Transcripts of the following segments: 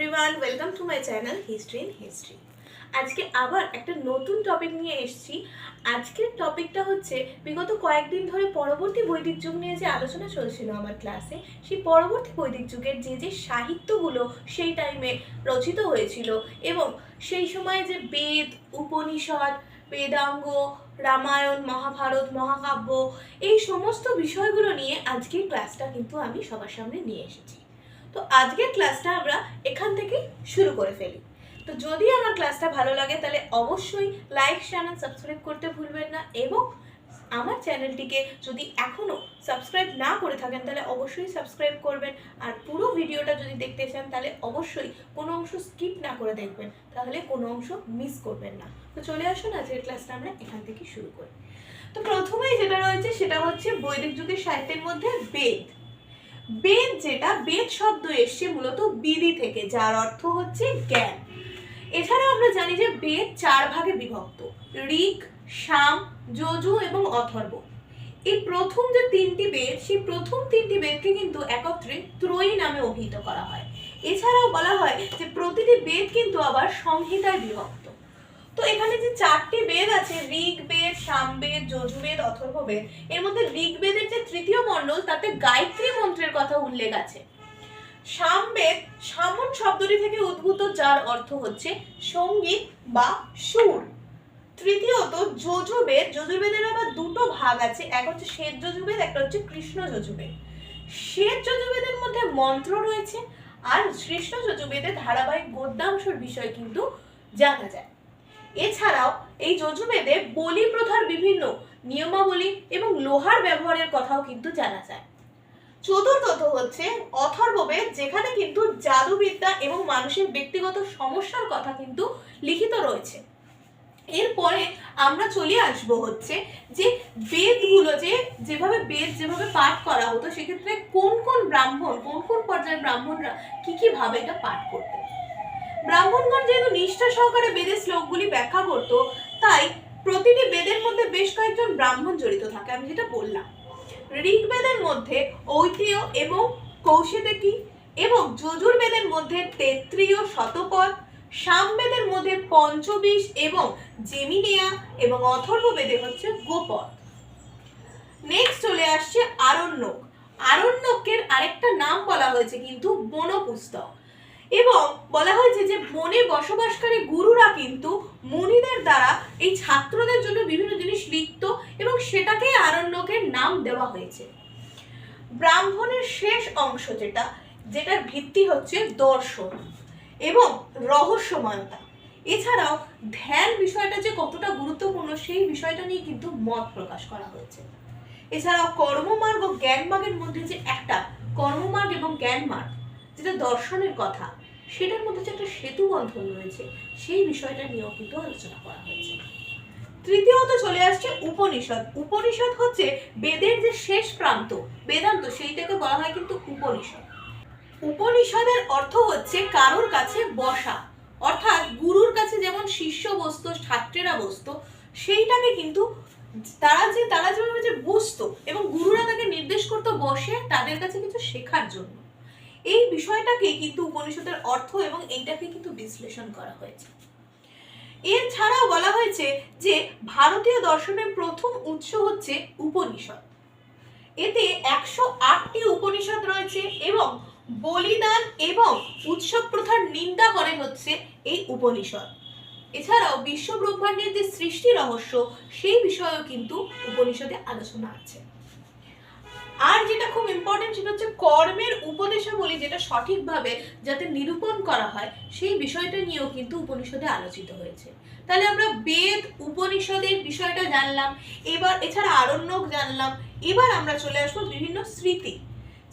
Everyone welcome to my channel history in history আজকে আবার একটা নতুন টপিক নিয়ে এসেছি। আজকের টপিকটা হচ্ছে, বিগত কয়েকদিন ধরে পরবর্তী বৈদিক যুগ নিয়ে যে আলোচনা চলছিল আমার ক্লাসে সেই পরবর্তী বৈদিক যুগের যে যে সাহিত্যগুলো সেই টাইমে রচিত হয়েছিল এবং সেই সময় যে বেদ, উপনিষদ, বেদাঙ্গ, রামায়ণ, মহাভারত, মহাকাব্য, এই সমস্ত বিষয়গুলো নিয়ে আজকের ক্লাসটা কিন্তু আমি সবার সামনে নিয়ে এসেছি। তো আজকের ক্লাসটা আমরা এখান থেকে শুরু করে ফেলি। তো যদি আমার ক্লাসটা ভালো লাগে, তাহলে অবশ্যই লাইক চ্যানেল সাবস্ক্রাইব করতে ভুলবেন না এবং আমার চ্যানেলটিকে যদি এখনও সাবস্ক্রাইব না করে থাকেন, তাহলে অবশ্যই সাবস্ক্রাইব করবেন। আর পুরো ভিডিওটা যদি দেখতে চান, তাহলে অবশ্যই কোনো অংশ স্কিপ না করে দেখবেন, তাহলে কোনো অংশ মিস করবেন না। তো চলে আসুন, আজকের ক্লাসটা আমরা এখান থেকে শুরু করি। তো প্রথমেই যেটা রয়েছে, সেটা হচ্ছে বৈদিক যুগের সাহিত্যের মধ্যে বেদ। বেদ যেটা, বেদ শব্দ এসছে মূলত বিধি থেকে, যার অর্থ হচ্ছে জ্ঞান। এছাড়া আমরা জানি যে বেদ চার ভাগে বিভক্ত, ঋক, সাম, যজু এবং অথর্ব। এই প্রথম যে তিনটি বেদ, সেই প্রথম তিনটি বেদকে কিন্তু একত্রে ত্রয়ী নামে অভিহিত করা হয়। এছাড়াও বলা হয় যে প্রতিটি বেদ কিন্তু আবার সংহিতায় বিভক্ত। তো এখানে যে চারটি বেদ আছে ঋগ বেদ সামবেদ, যজুবেদ, অথর্ববেদ, এর মধ্যে ঋগ্বেদের যে তৃতীয় মণ্ডল, তাতে গায়ত্রী মন্ত্রের কথা উল্লেখ আছে। সামবেদ, সামন শব্দটি থেকে উদ্ভূত, যার অর্থ হচ্ছে সংগীত বা সুর। তৃতীয়ত, যজুবেদ, যজুর্বেদের আবার দুটো ভাগ আছে, এক হচ্ছে শ্বেত যজুর্বেদ একটা হচ্ছে কৃষ্ণ যজুর্বেদ শ্বেত যজুর্বেদের মধ্যে মন্ত্র রয়েছে, আর কৃষ্ণ যজুর্বেদে ধারাবাহিক গদ্যাংশর বিষয় কিন্তু জানা যায়। এছাড়াও এই যজুবেদে বলি প্রথার বিভিন্ন নিয়মাবলী এবং লোহার ব্যবহারের কথাও কিন্তু জানা যায়। চতুর্থত হচ্ছে অথর্ববেদ, যেখানে কিন্তু জাদুবিদ্যা এবং মানুষের ব্যক্তিগত সমস্যার কথা কিন্তু লিখিত রয়েছে। এরপরে আমরা চলে আসব হচ্ছে যে বেদগুলো যে যেভাবে বেদ যেভাবে পাঠ করা হতো, সেক্ষেত্রে কোন কোন ব্রাহ্মণ, কোন কোন পর্যায়ের ব্রাহ্মণরা কি কি ভাবে এটা পাঠ করতেন? ব্রাহ্মণগণ যেহেতু নিষ্ঠা সহকারে বেদের শ্লোকগুলি ব্যাখ্যা করতো, তাই প্রতিটি বেদের মধ্যে বেশ কয়েকজন ব্রাহ্মণ জড়িত থাকে, আমি যেটা বললাম। ঋগ্বেদের মধ্যে ঐতিহ্য এবং কৌশিকি এবং যজুর্বেদের মধ্যে তেত্রীয় শতপথ সামবেদের মধ্যে পঞ্চবিশ এবং জেমিনিয়া এবং অথর্ববেদে হচ্ছে গোপদ। নেক্সট চলে আসছে আরণ্যক। আরণ্যকের আরেকটা নাম বলা হয়েছে কিন্তু বনপুস্তক। এবং বলা হয়েছে যে বনে বসবাসকারী গুরুরা কিন্তু মুনিদের দ্বারা এই ছাত্রদের জন্য বিভিন্ন জিনিস লিখত এবং সেটাকে আরণ্যকের নাম দেওয়া হয়েছে। ব্রাহ্মণের শেষ অংশ যেটা, যেটার ভিত্তি হচ্ছে দর্শন এবং রহস্যময়তা। এছাড়াও ধ্যান বিষয়টা যে কতটা গুরুত্বপূর্ণ, সেই বিষয়টা নিয়ে কিন্তু মত প্রকাশ করা হয়েছে। এছাড়াও কর্মমার্গ ও জ্ঞানমার্গের মধ্যে যে একটা, কর্মমার্গ এবং জ্ঞানমার্গ যেটা দর্শনের কথা, সেটার মধ্যে যে একটা সেতু বন্ধন রয়েছে, সেই বিষয়টা নিয়েও কিন্তু আলোচনা করা হয়েছে। তৃতীয়ত চলে আসছে উপনিষদ। উপনিষদ হচ্ছে বেদের যে শেষ প্রান্ত, বেদান্ত, সেইটাকে বলা হয় কিন্তু উপনিষদ। উপনিষদের অর্থ হচ্ছে কারোর কাছে বসা, অর্থাৎ গুরুর কাছে যেমন শিষ্য বসতো, ছাত্রেরা বসতো, সেইটাকে কিন্তু তারা যে, তারা যেভাবে যে বসতো এবং গুরুরা তাকে নির্দেশ করতো বসে, তাদের কাছে কিছু শেখার জন্য। এই বিষয়টাকেই কিন্তু উপনিষদের অর্থ এবং এইটাকে কিন্তু বিশ্লেষণ করা হয়েছে। এর ছাড়াও বলা হয়েছে যে ভারতীয় দর্শনের প্রথম উৎস হচ্ছে উপনিষদ। এতে একশো আটটি উপনিষদ রয়েছে এবং বলিদান এবং উৎসব প্রথার নিন্দা করে হচ্ছে এই উপনিষদ। এছাড়াও বিশ্ব ব্রহ্মাণ্ডের যে সৃষ্টি রহস্য, সেই বিষয়েও কিন্তু উপনিষদে আলোচনা আছে। আর যেটা খুব ইম্পর্টেন্ট সেটা হচ্ছে কর্মের উপদেশাবলী যেটা সঠিকভাবে যাতে নিরূপণ করা হয়, সেই বিষয়টা নিয়েও কিন্তু উপনিষদে আলোচিত হয়েছে। তাহলে আমরা বেদ উপনিষদের বিষয়টা জানলাম, এবার এছাড়া আরণ্যক জানলাম, এবার আমরা চলে আসব বিভিন্ন স্মৃতি।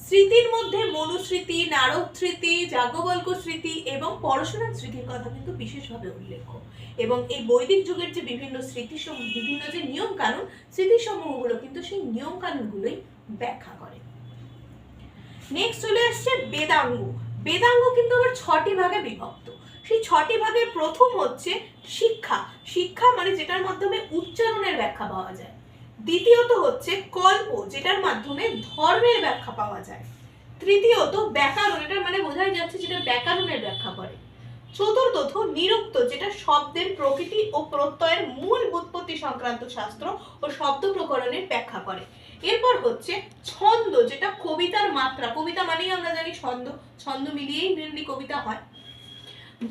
স্মৃতির মধ্যে মনুস্মৃতি, নারদ স্মৃতি যাজ্ঞবল্ক স্মৃতি এবং পড়াশোনার স্মৃতির কথা কিন্তু বিশেষভাবে উল্লেখ্য। এবং এই বৈদিক যুগের যে বিভিন্ন স্মৃতি বিভিন্ন যে নিয়মকানুন, স্মৃতিসমূহগুলো কিন্তু সেই নিয়ম কানুনগুলোই ব্যাখ্যা করে। নেক্সট চলে আসছে বেদাঙ্গ। বেদাঙ্গ কিন্তু আবার ছটি ভাগে বিভক্ত। সেই ছটি ভাগের প্রথম হচ্ছে শিক্ষা। শিক্ষা মানে যেটার মাধ্যমে উচ্চারণের ব্যাখ্যা পাওয়া যায়। দ্বিতীয়ত হচ্ছে কল্প, যেটার মাধ্যমে ধর্মের ব্যাখ্যা পাওয়া যায়। তৃতীয়ত ব্যাকরণ, এটা মানে বোঝাই যাচ্ছে যেটা ব্যাকরণের ব্যাখ্যা করে। চতুর্থত নিরুক্ত, যেটা শব্দের প্রকৃতি ও প্রত্যয়ের মূল উৎপত্তি সংক্রান্ত শাস্ত্র ও শব্দ প্রকরণের ব্যাখ্যা করে। এরপর হচ্ছে ছন্দ, যেটা কবিতার মাত্রা। কবিতা মানেই আমরা জানি ছন্দ ছন্দ মিলিয়েই মেনলি কবিতা হয়।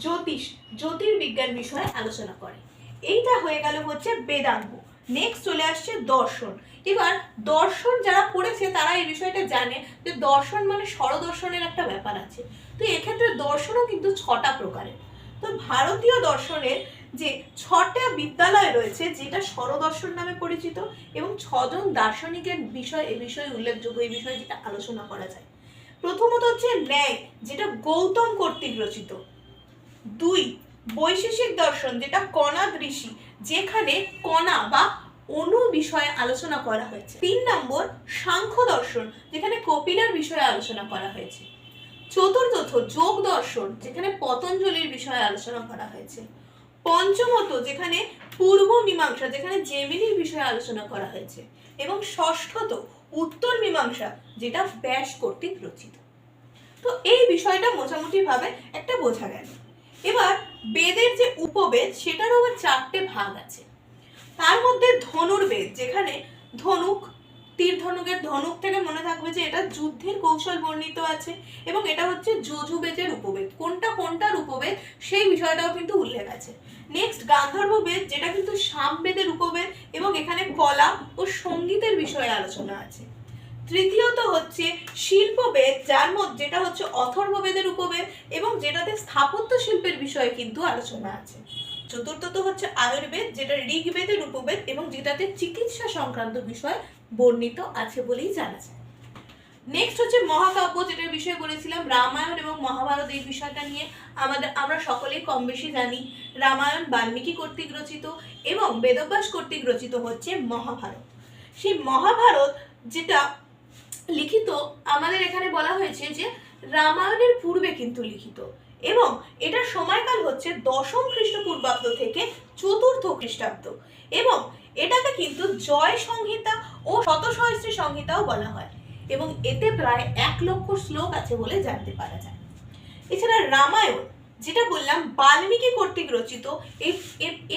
জ্যোতিষ, জ্যোতির্বিজ্ঞান বিষয়ে আলোচনা করে। এইটা হয়ে গেল হচ্ছে বেদাঙ্গ। নেক্সট চলে আসছে দর্শন। এবার দর্শন যারা পড়েছে, তারা এই বিষয়টা জানে যে দর্শন মানে স্বরদর্শনের একটা ব্যাপার আছে। তো এক্ষেত্রে দর্শনও কিন্তু ছটা প্রকারের। তো ভারতীয় দর্শনের যে ছটা বিদ্যালয় রয়েছে, যেটা স্বরদর্শন নামে পরিচিত এবং ছজন দার্শনিকের বিষয়, এ বিষয়ে উল্লেখযোগ্য এই বিষয়ে যেটা আলোচনা করা যায়। প্রথমত হচ্ছে ন্যায়, যেটা গৌতম কর্তৃক রচিত। দুই, বৈশেষিক দর্শন, যেটা কণাদ ঋষি, যেখানে কণা বা অণু বিষয়ে আলোচনা করা হয়েছে। তিন নম্বর, সাংখ্য দর্শন, যেখানে কপিলার বিষয়ে আলোচনা করা হয়েছে। চতুর্থ, যোগ দর্শন, যেখানে পতঞ্জলির বিষয়ে আলোচনা করা হয়েছে। পঞ্চমত, যেখানে পূর্ব মীমাংসা, যেখানে জেমিনির বিষয়ে আলোচনা করা হয়েছে, এবং ষষ্ঠত, উত্তর মীমাংসা, যেটা ব্যাস কর্তৃক রচিত। তো এই বিষয়টা মোটামুটি ভাবে একটা বোঝা গেল। এবার, বেদের যে উপবেদ, সেটারও চারটে ভাগ আছে। তার মধ্যে ধনুর্বেদ, যেখানে ধনুক তীর ধনুকের ধনুক থেকে মনে থাকবে যে এটা যুদ্ধের কৌশল বর্ণিত আছে এবং এটা হচ্ছে যজুবেদের উপবেদ। কোনটা কোনটার উপবেদ? সেই বিষয়টাও কিন্তু উল্লেখ আছে। নেক্সট গান্ধর্ব বেদ, যেটা কিন্তু সামবেদের উপবেদ এবং এখানে কলা ও সঙ্গীতের বিষয়ে আলোচনা আছে। তৃতীয়ত হচ্ছে শিল্পবেদ, যার মধ্যে যেটা হচ্ছে অথর্ববেদের উপবেদ এবং যেটাতে স্থাপত্য শিল্পের বিষয়ে কিন্তু আলোচনা আছে। চতুর্থত হচ্ছে আয়ুর্বেদ, যেটা ঋগ্বেদের উপবেদ এবং যেটাতে চিকিৎসা সংক্রান্ত বিষয় বর্ণিত আছে বলেই জানা যায়। নেক্সট হচ্ছে মহাকাব্য, যেটার বিষয়ে বলেছিলাম, রামায়ণ এবং মহাভারত এই বিষয়টা নিয়ে আমাদের, আমরা সকলেই কম বেশি জানি। রামায়ণ বাল্মীকি কর্তৃক রচিত এবং বেদব্যাস কর্তৃক রচিত হচ্ছে মহাভারত। সেই মহাভারত যেটা লিখিত, আমাদের এখানে বলা হয়েছে যে রামায়ণের পূর্বে কিন্তু লিখিত এবং এটার সময়কাল হচ্ছে দশম খ্রিস্টপূর্বাব্দ থেকে চতুর্থ খ্রিস্টাব্দ এবং এটাকে কিন্তু জয় সংহিতা ও শতসহস্রী সংহিতাও বলা হয়। এবং এতে প্রায় এক লক্ষ শ্লোক আছে বলে জানতে পারা যায়। এছাড়া রামায়ণ, যেটা বললাম, বাল্মীকি কর্তৃক রচিত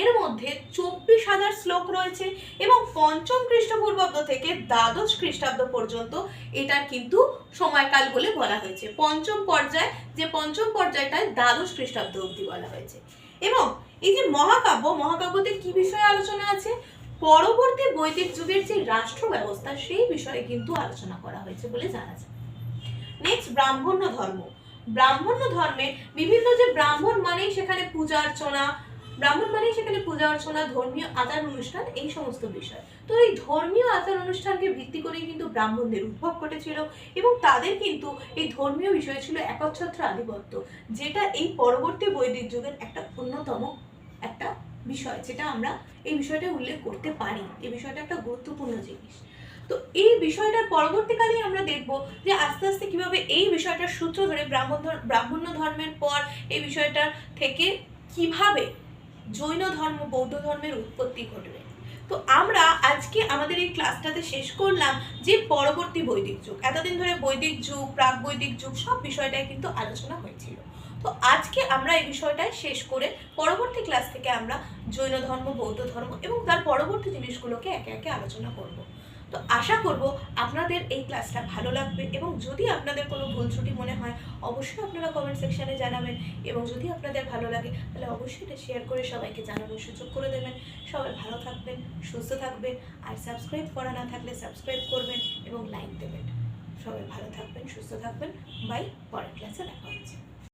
এর মধ্যে চব্বিশ হাজার শ্লোক রয়েছে এবং পঞ্চম খ্রিস্টপূর্বাব্দ থেকে দ্বাদশ খ্রিস্টাব্দ পর্যন্ত এটার কিন্তু সময়কাল বলে বলা হয়েছে। পঞ্চম পর্যায়, যে পঞ্চম পর্যায়টায় দ্বাদশ খ্রিস্টাব্দ অবধি বলা হয়েছে। এবং এই যে মহাকাব্য, মহাকাব্যতে কি বিষয়ে আলোচনা আছে? পরবর্তী বৈদিক যুগের যে রাষ্ট্র ব্যবস্থা, সেই বিষয়ে কিন্তু আলোচনা করা হয়েছে বলে জানা যায়। নেক্সট ব্রাহ্মণ্য ধর্ম। ব্রাহ্মণ্য ধর্মে বিভিন্ন যে ব্রাহ্মণ মানেই সেখানে পূজা অর্চনা, ব্রাহ্মণ মানেই সেখানে পূজা অর্চনা, ধর্মীয় আচার অনুষ্ঠান, এই সমস্ত বিষয়। তো এই ধর্মীয় আচার অনুষ্ঠানকে ভিত্তি করেই কিন্তু ব্রাহ্মণদের উদ্ভব ঘটেছিল এবং তাদের কিন্তু এই ধর্মীয় বিষয় ছিল একচ্ছত্র আধিপত্য, যেটা এই পরবর্তী বৈদিক যুগের একটা অন্যতম একটা বিষয়, যেটা আমরা এই বিষয়টা উল্লেখ করতে পারি। এই বিষয়টা একটা গুরুত্বপূর্ণ জিনিস। তো এই বিষয়টার পরবর্তীকালে আমরা দেখব যে আস্তে আস্তে কীভাবে এই বিষয়টার সূত্র ধরে ব্রাহ্মণ ব্রাহ্মণ্য ধর্মের পর এই বিষয়টার থেকে কীভাবে জৈন ধর্ম, বৌদ্ধ ধর্মের উৎপত্তি ঘটবে। তো আমরা আজকে আমাদের এই ক্লাসটাতে শেষ করলাম যে পরবর্তী বৈদিক যুগ। এতদিন ধরে বৈদিক যুগ, প্রাক বৈদিক যুগ সব বিষয়টাই কিন্তু আলোচনা হয়েছিল। তো আজকে আমরা এই বিষয়টাই শেষ করে পরবর্তী ক্লাস থেকে আমরা জৈন ধর্ম, বৌদ্ধ ধর্ম এবং তার পরবর্তী জিনিসগুলোকে একে একে আলোচনা করব। তো আশা করব আপনাদের এই ক্লাসটা ভালো লাগবে এবং যদি আপনাদের কোনো ভুল ত্রুটি মনে হয়, অবশ্যই আপনারা কমেন্ট সেকশানে জানাবেন এবং যদি আপনাদের ভালো লাগে, তাহলে অবশ্যই এটা শেয়ার করে সবাইকে জানানোর সুযোগ করে দেবেন। সবাই ভালো থাকবেন, সুস্থ থাকবেন আর সাবস্ক্রাইব করা না থাকলে সাবস্ক্রাইব করবেন এবং লাইক দেবেন। সবাই ভালো থাকবেন, সুস্থ থাকবেন। বাই পরের ক্লাসে দেখা হচ্ছে।